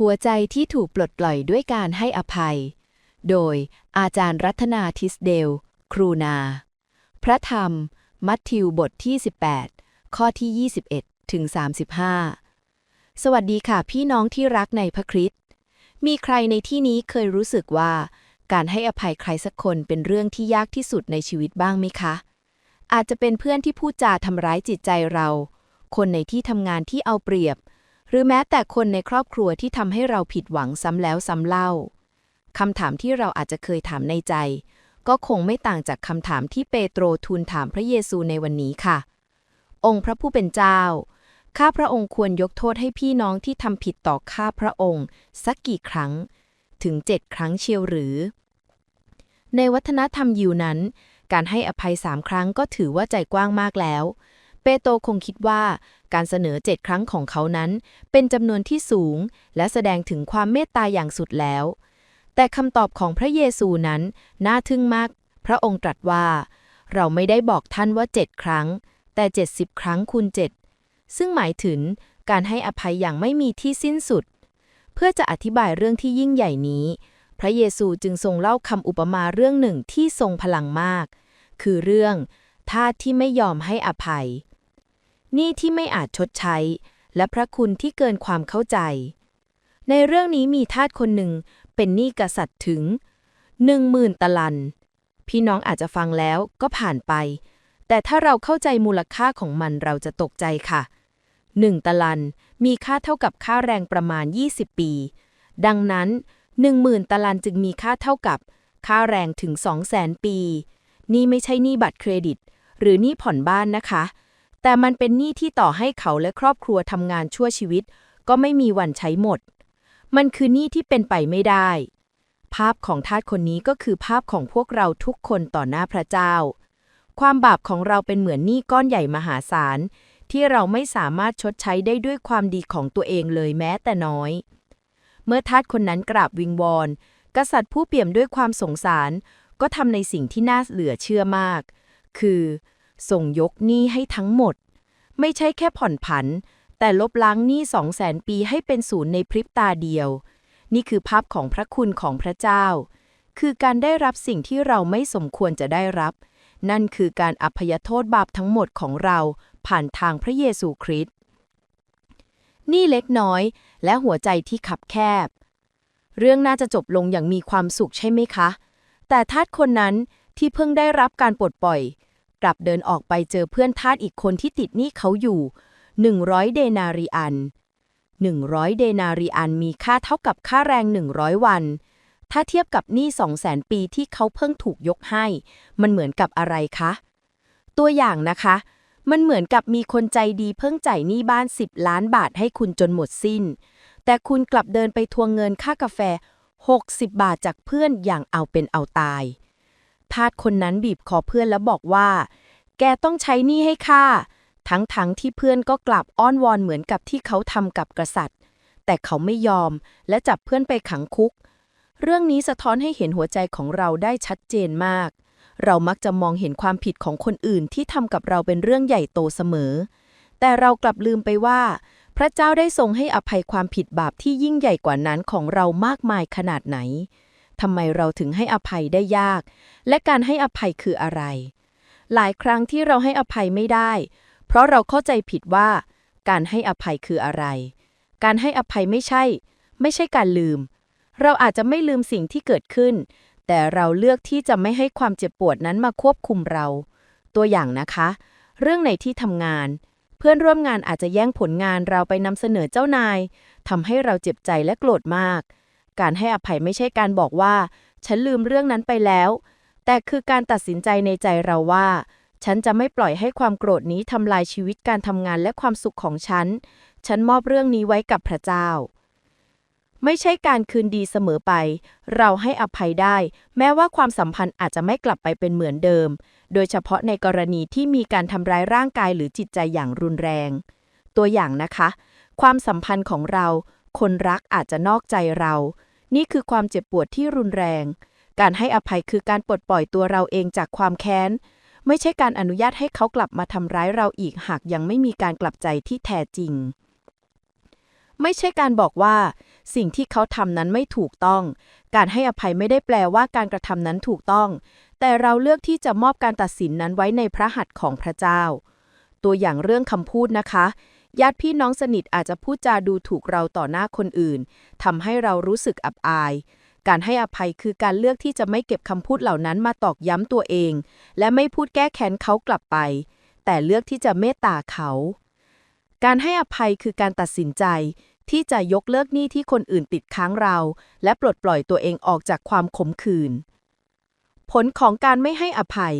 หัวใจที่ถูกปลดปล่อยด้วยการให้อภัย โดยอาจารย์รัตนาทิสเดล ครูนา พระธรรม มัทธิวบทที่ 18 ข้อที่ 21 ถึง 35 สวัสดีค่ะพี่น้องที่รักในพระคริสต์ มีใครในที่นี้เคยรู้สึกว่า การให้อภัยใครสักคนเป็นเรื่องที่ยากที่สุดในชีวิตบ้างไหมคะ อาจจะเป็นเพื่อนที่พูดจาทำร้ายจิตใจเรา คนในที่ทำงานที่เอาเปรียบ หรือแม้แต่คนในครอบครัวที่ทำให้เราผิดหวังซ้ำแล้วซ้ำเล่าคำถามที่เราอาจจะเคยถามในใจ ก็คงไม่ต่างจากคำถามที่เปโตรทูลถามพระเยซูในวันนี้ค่ะ องค์พระผู้เป็นเจ้า ข้าพระองค์ควรยกโทษให้พี่น้องที่ทำผิดต่อข้าพระองค์ สักกี่ครั้ง ถึงเจ็ดครั้งเชียวหรือ ในวัฒนธรรมยิวนั้น การให้อภัยสามครั้งก็ถือว่าใจกว้างมากแล้ว เปโตคงคิดว่าการเสนอเจ็ดครั้งของเขานั้น เป็นจำนวนที่สูง และแสดงถึงความเมตตาอย่างสุดแล้ว แต่คำตอบของพระเยซูนั้น น่าทึ่งมาก พระองค์ตรัสว่า เราไม่ได้บอกท่านว่าเจ็ดครั้ง แต่เจ็ดสิบครั้งคูณเจ็ดซึ่งหมายถึงการให้อภัยอย่างไม่มีที่สิ้นสุด เพื่อจะอธิบายเรื่องที่ยิ่งใหญ่นี้ พระเยซูจึงทรงเล่าคำอุปมาเรื่องหนึ่งที่ทรงพลังมาก คือเรื่องทาสที่ไม่ยอมให้อภัย หนี้ที่ไม่อาจชดใช้ และพระคุณที่เกินความเข้าใจ ในเรื่องนี้มีทาสคนหนึ่งเป็นหนี้กษัตริย์ถึงหนึ่งหมื่นตะลัน พี่น้องอาจจะฟังแล้วก็ผ่านไป แต่ถ้าเราเข้าใจมูลค่าของมันเราจะตกใจค่ะ1ตะลันมีค่าเท่ากับค่าแรงประมาณ 20 ปี ดังนั้น 10,000 ตะลันจึงมีค่าเท่ากับ ค่าแรงถึง 200,000 ปี นี่ไม่ใช่หนี้บัตรเครดิต หรือหนี้ผ่อนบ้านนะคะ แต่มันเป็นหนี้ที่ต่อให้เขาและครอบครัวทำงานชั่วชีวิต ก็ไม่มีวันใช้หมด มันคือหนี้ที่เป็นไปไม่ได้ ภาพของทาสคนนี้ก็คือภาพของพวกเราทุกคนต่อหน้าพระเจ้า ความบาปของเราเป็นเหมือนหนี้ก้อนใหญ่มหาศาล ที่เราไม่สามารถชดใช้ได้ด้วยความดีของตัวเองเลยแม้แต่น้อย เมื่อทาสคนนั้นกราบวิงวอน กษัตริย์ผู้เปี่ยมด้วยความสงสาร ก็ทำในสิ่งที่น่าเหลือเชื่อมาก คือ ส่งยกหนี้ให้ทั้งหมด ไม่ใช่แค่ผ่อนผัน แต่ลบล้างหนี้สองแสนปีให้เป็นศูนย์ในพริบตาเดียว นี่คือภาพของพระคุณของพระเจ้า คือการได้รับสิ่งที่เราไม่สมควรจะได้รับ นั่นคือการอภัยโทษบาปทั้งหมดของเราผ่านทางพระเยซูคริสต์นี่เล็กน้อย และหัวใจที่ขับแคบ เรื่องน่าจะจบลงอย่างมีความสุขใช่ไหมคะ แต่ทาสคนนั้นที่เพิ่งได้รับการปลดปล่อย กลับเดินออกไปเจอเพื่อนทาสอีกคนที่ติดหนี้เขาอยู่ 100 เดนารีอัน 100 เดนารีอันมีค่าเท่ากับค่าแรง 100 วัน ถ้าเทียบกับหนี้200,000 ปีที่เขาเพิ่งถูกยกให้ มันเหมือนกับอะไรคะ ตัวอย่างนะคะ มันเหมือนกับมีคนใจดีเพิ่งจ่ายหนี้บ้าน 10 ล้านบาทให้คุณจนหมดสิ้น แต่คุณกลับเดินไปทวงเงินค่ากาแฟ 60 บาทจากเพื่อนอย่างเอาเป็นเอาตาย ทาสคนนั้นบีบคอเพื่อนแล้วบอกว่า แกต้องใช้หนี้ให้ข้า ทั้งๆทที่เพื่อนก็กลับอ้อนวอนเหมือนกับที่เขาทำกับกษัตริย์ แต่เขาไม่ยอมและจับเพื่อนไปขังคุก เรื่องนี้สะท้อนให้เห็นหัวใจของเราได้ชัดเจนมาก เรามักจะมองเห็นความผิดของคนอื่นที่ทำกับเราเป็นเรื่องใหญ่โตเสมอ แต่เรากลับลืมไปว่า พระเจ้าได้ทรงให้อภัยความผิดบาปที่ยิ่งใหญ่กว่านั้นของเรามากมายขนาดไหน ทำไมเราถึงให้อภัยได้ยาก และการให้อภัยคืออะไร หลายครั้งที่เราให้อภัยไม่ได้ เพราะเราเข้าใจผิดว่า การให้อภัยคืออะไร การให้อภัยไม่ใช่ ไม่ใช่การลืม เราอาจจะไม่ลืมสิ่งที่เกิดขึ้น แต่เราเลือกที่จะไม่ให้ความเจ็บปวดนั้นมาควบคุมเรา ตัวอย่างนะคะ เรื่องในที่ทำงาน เพื่อนร่วมงานอาจจะแย่งผลงานเราไปนำเสนอเจ้านายทำให้เราเจ็บใจและโกรธมาก การให้อภัยไม่ใช่การบอกว่า ฉันลืมเรื่องนั้นไปแล้ว แต่คือการตัดสินใจในใจเราว่า ฉันจะไม่ปล่อยให้ความโกรธนี้ทำลายชีวิตการทำงานและความสุขของฉัน ฉันมอบเรื่องนี้ไว้กับพระเจ้า ไม่ใช่การคืนดีเสมอไป เราให้อภัยได้ แม้ว่าความสัมพันธ์อาจจะไม่กลับไปเป็นเหมือนเดิม โดยเฉพาะในกรณีที่มีการทำร้ายร่างกายหรือจิตใจอย่างรุนแรง ตัวอย่างนะคะ ความสัมพันธ์ของเราคนรักอาจจะนอกใจเรา นี่คือความเจ็บปวดที่รุนแรง การให้อภัยคือการปลดปล่อยตัวเราเองจากความแค้น ไม่ใช่การอนุญาตให้เขากลับมาทำร้ายเราอีกหากยังไม่มีการกลับใจที่แท้จริง ไม่ใช่การบอกว่า สิ่งที่เขาทำนั้นไม่ถูกต้อง การให้อภัยไม่ได้แปลว่าการกระทำนั้นถูกต้อง แต่เราเลือกที่จะมอบการตัดสินนั้นไว้ในพระหัตถ์ของพระเจ้า ตัวอย่างเรื่องคำพูดนะคะ ญาติพี่น้องสนิทอาจจะพูดจาดูถูกเราต่อหน้าคนอื่นทำให้เรารู้สึกอับอาย การให้อภัยคือการเลือกที่จะไม่เก็บคำพูดเหล่านั้นมาตอกย้ำตัวเอง และไม่พูดแก้แค้นเขากลับไป แต่เลือกที่จะเมตตาเขา การให้อภัยคือการตัดสินใจที่จะยกเลิกหนี้ที่คนอื่นติดค้างเรา และปลดปล่อยตัวเองออกจากความขมขื่นผลของการไม่ให้อภัย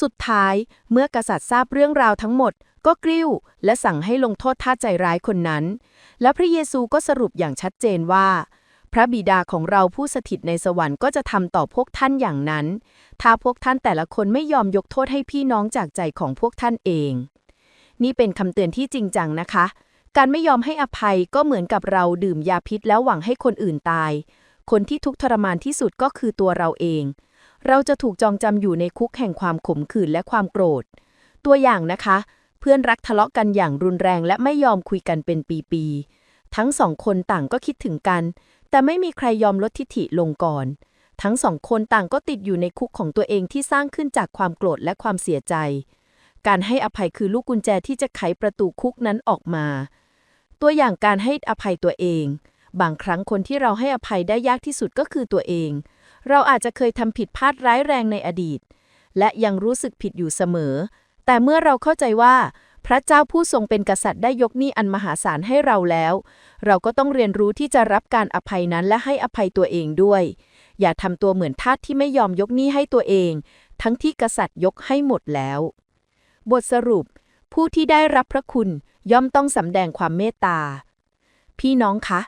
สุดท้ายเมื่อกษัตริย์ทราบเรื่องราวทั้งหมด ก็กริ้ว และสั่งให้ลงโทษท่าใจร้ายคนนั้น และพระเยซูก็สรุปอย่างชัดเจนว่า พระบิดาของเราผู้สถิตในสวรรค์ก็จะทำต่อพวกท่านอย่างนั้น ถ้าพวกท่านแต่ละคนไม่ยอมยกโทษให้พี่น้องจากใจของพวกท่านเอง นี่เป็นคำเตือนที่จริงจังนะคะ การไม่ยอมให้อภัยก็เหมือนกับเราดื่มยาพิษแล้วหวังให้คนอื่นตาย คนที่ทุกข์ทรมานที่สุดก็คือตัวเราเองเราจะถูกจองจำอยู่ในคุกแห่งความขมขื่นและความโกรธ ตัวอย่างนะคะ เพื่อนรักทะเลาะกันอย่างรุนแรงและไม่ยอมคุยกันเป็นปีๆ ทั้งสองคนต่างก็คิดถึงกัน แต่ไม่มีใครยอมลดทิฐิลงก่อน ทั้งสองคนต่างก็ติดอยู่ในคุกของตัวเองที่สร้างขึ้นจากความโกรธและความเสียใจ การให้อภัยคือลูกกุญแจที่จะไขประตูคุกนั้นออกมา ตัวอย่างการให้อภัยตัวเอง บางครั้งคนที่เราให้อภัยได้ยากที่สุดก็คือตัวเอง เราอาจจะเคยทำผิดพลาดร้ายแรงในอดีต และยังรู้สึกผิดอยู่เสมอ แต่เมื่อเราเข้าใจว่า พระเจ้าผู้ทรงเป็นกษัตริย์ได้ยกหนี้อันมหาศาลให้เราแล้ว เราก็ต้องเรียนรู้ที่จะรับการอภัยนั้นและให้อภัยตัวเองด้วย อย่าทำตัวเหมือนทาสที่ไม่ยอมยกหนี้ให้ตัวเอง ทั้งที่กษัตริย์ยกให้หมดแล้ว บทสรุป ผู้ที่ได้รับพระคุณย่อมต้องสำแดงความเมตตา พี่น้องคะ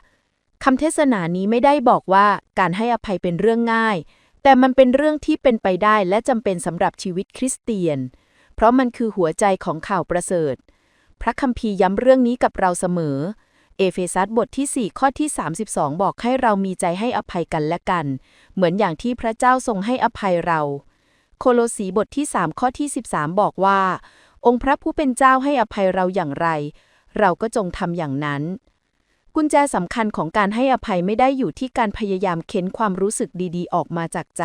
คำเทศนานี้ไม่ได้บอกว่าการให้อภัยเป็นเรื่องง่าย แต่มันเป็นเรื่องที่เป็นไปได้และจำเป็นสำหรับชีวิตคริสเตียน เพราะมันคือหัวใจของข่าวประเสริฐ พระคัมภีร์ย้ำเรื่องนี้กับเราเสมอ เอเฟซัสบทที่ 4 ข้อที่ 32 บอกให้เรามีใจให้อภัยกันและกัน เหมือนอย่างที่พระเจ้าทรงให้อภัยเรา โคโลสีบทที่ 3 ข้อที่ 13 บอกว่า องค์พระผู้เป็นเจ้าให้อภัยเราอย่างไร เราก็จงทำอย่างนั้นกุญแจสำคัญของการให้อภัยไม่ได้อยู่ที่การพยายามเค้นความรู้สึกดีๆ ออกมาจากใจ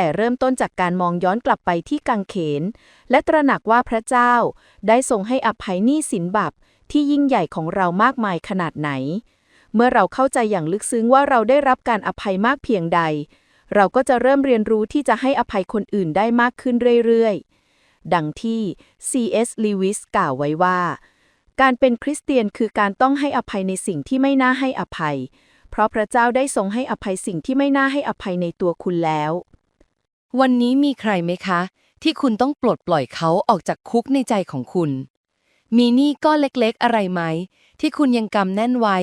แต่เริ่มต้นจากการมองย้อนกลับไปที่กังเขน และตระหนักว่าพระเจ้าได้ทรงให้อภัยหนี้สินบาปที่ยิ่งใหญ่ของเรามากมายขนาดไหน เมื่อเราเข้าใจอย่างลึกซึ้งว่าเราได้รับการอภัยมากเพียงใด เราก็จะเริ่มเรียนรู้ที่จะให้อภัยคนอื่นได้มากขึ้นเรื่อยๆ ดังที่ C.S. Lewis กล่าวไว้ว่า การเป็นคริสเตียนคือการต้องให้อภัยในสิ่งที่ไม่น่าให้อภัย เพราะพระเจ้าได้ทรงให้อภัยสิ่งที่ไม่น่าให้อภัยในตัวคุณแล้ว วันนี้มีใครไหมคะ ที่คุณต้องปลดปล่อยเขาออกจากคุกในใจของคุณ มีหนี้ก้อนเล็กๆ อะไรไหม ที่คุณยังกำแน่นไว้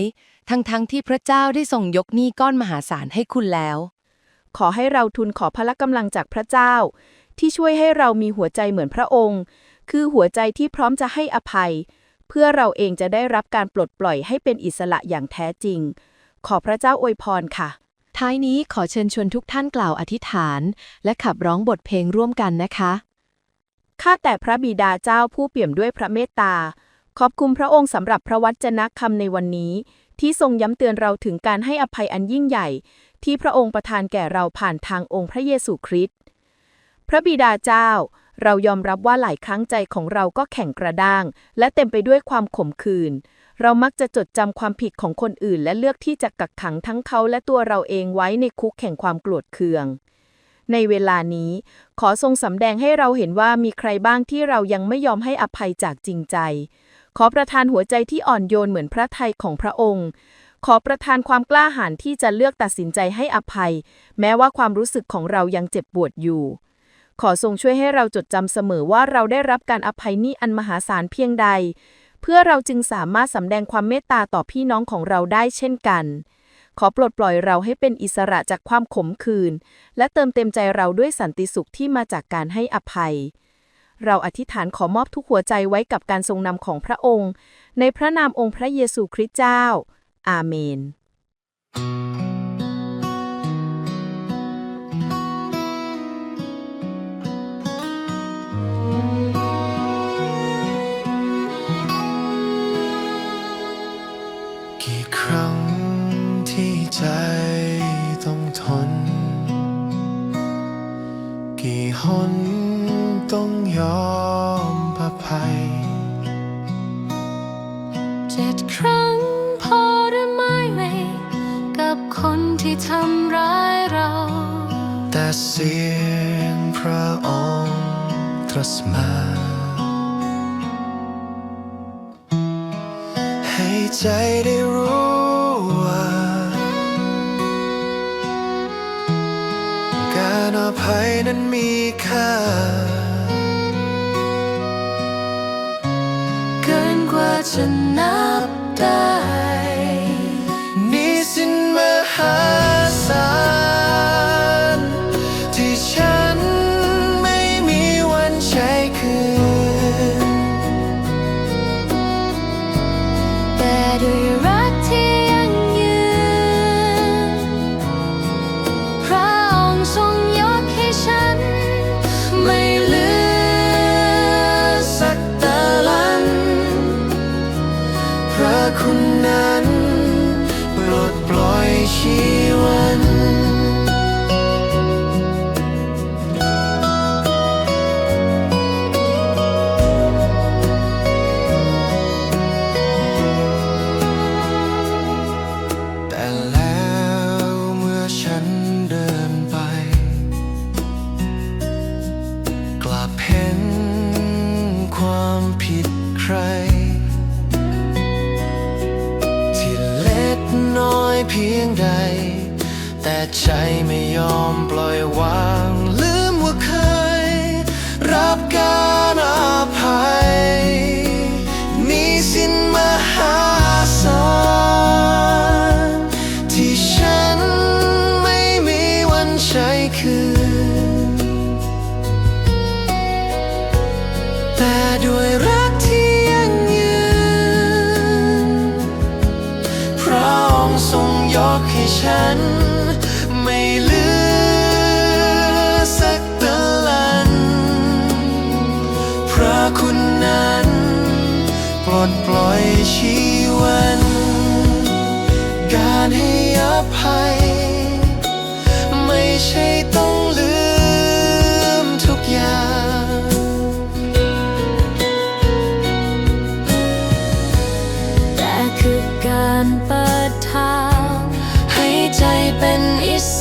ทั้งๆทที่พระเจ้าได้ทรงยกหนี้ก้อนมหาศาลให้คุณแล้ว ขอให้เราทูลขอพละกำลังจากพระเจ้า ที่ช่วยให้เรามีหัวใจเหมือนพระองค์ คือหัวใจที่พร้อมจะให้อภัย เพื่อเราเองจะได้รับการปลดปล่อยให้เป็นอิสระอย่างแท้จริง ขอพระเจ้าอวยพรค่ะ ท้ายนี้ขอเชิญชวนทุกท่านกล่าวอธิษฐาน และขับร้องบทเพลงร่วมกันนะคะ ข้าแต่พระบิดาเจ้าผู้เปี่ยมด้วยพระเมตตา ขอบคุณพระองค์สำหรับพระวจนะคำในวันนี้ ที่ทรงย้ำเตือนเราถึงการให้อภัยอันยิ่งใหญ่ ที่พระองค์ประทานแก่เราผ่านทางองค์พระเยซูคริสต์พระบิดาเจ้า เรายอมรับว่าหลายครั้งใจของเราก็แข็งกระด้าง และเต็มไปด้วยความขมขื่น เรามักจะจดจำความผิดของคนอื่น และเลือกที่จะกักขังทั้งเขาและตัวเราเองไว้ในคุกแห่งความโกรธเคือง ในเวลานี้ ขอทรงสำแดงให้เราเห็นว่ามีใครบ้างที่เรายังไม่ยอมให้อภัยจากจริงใจ ขอประทานหัวใจที่อ่อนโยนเหมือนพระทัยของพระองค์ขอประทานความกล้าหาญที่จะเลือกตัดสินใจให้อภัย แม้ว่าความรู้สึกของเรายังเจ็บปวดอยู่ ขอทรงช่วยให้เราจดจำเสมอว่าเราได้รับการอภัยนี้อันมหาศาลเพียงใด เพื่อเราจึงสามารถสำแดงความเมตตาต่อพี่น้องของเราได้เช่นกัน ขอปลดปล่อยเราให้เป็นอิสระจากความขมขื่นและเติมเต็มใจเราด้วยสันติสุขที่มาจากการให้อภัย เราอธิษฐานขอมอบทุกหัวใจไว้กับการทรงนำของพระองค์ ในพระนามองค์พระเยซูคริสต์เจ้า อาเมน่หนต้องยอมพระภัยเจ็ดครั้งพอหรือไม่ไหมกับคนที่ทำร้ายเรา แต่เสียงพระองค์ตรัสมา ให้ใจได้ การอภัยนั้นมีค่า เกินกว่าจะนับได้ sleeping is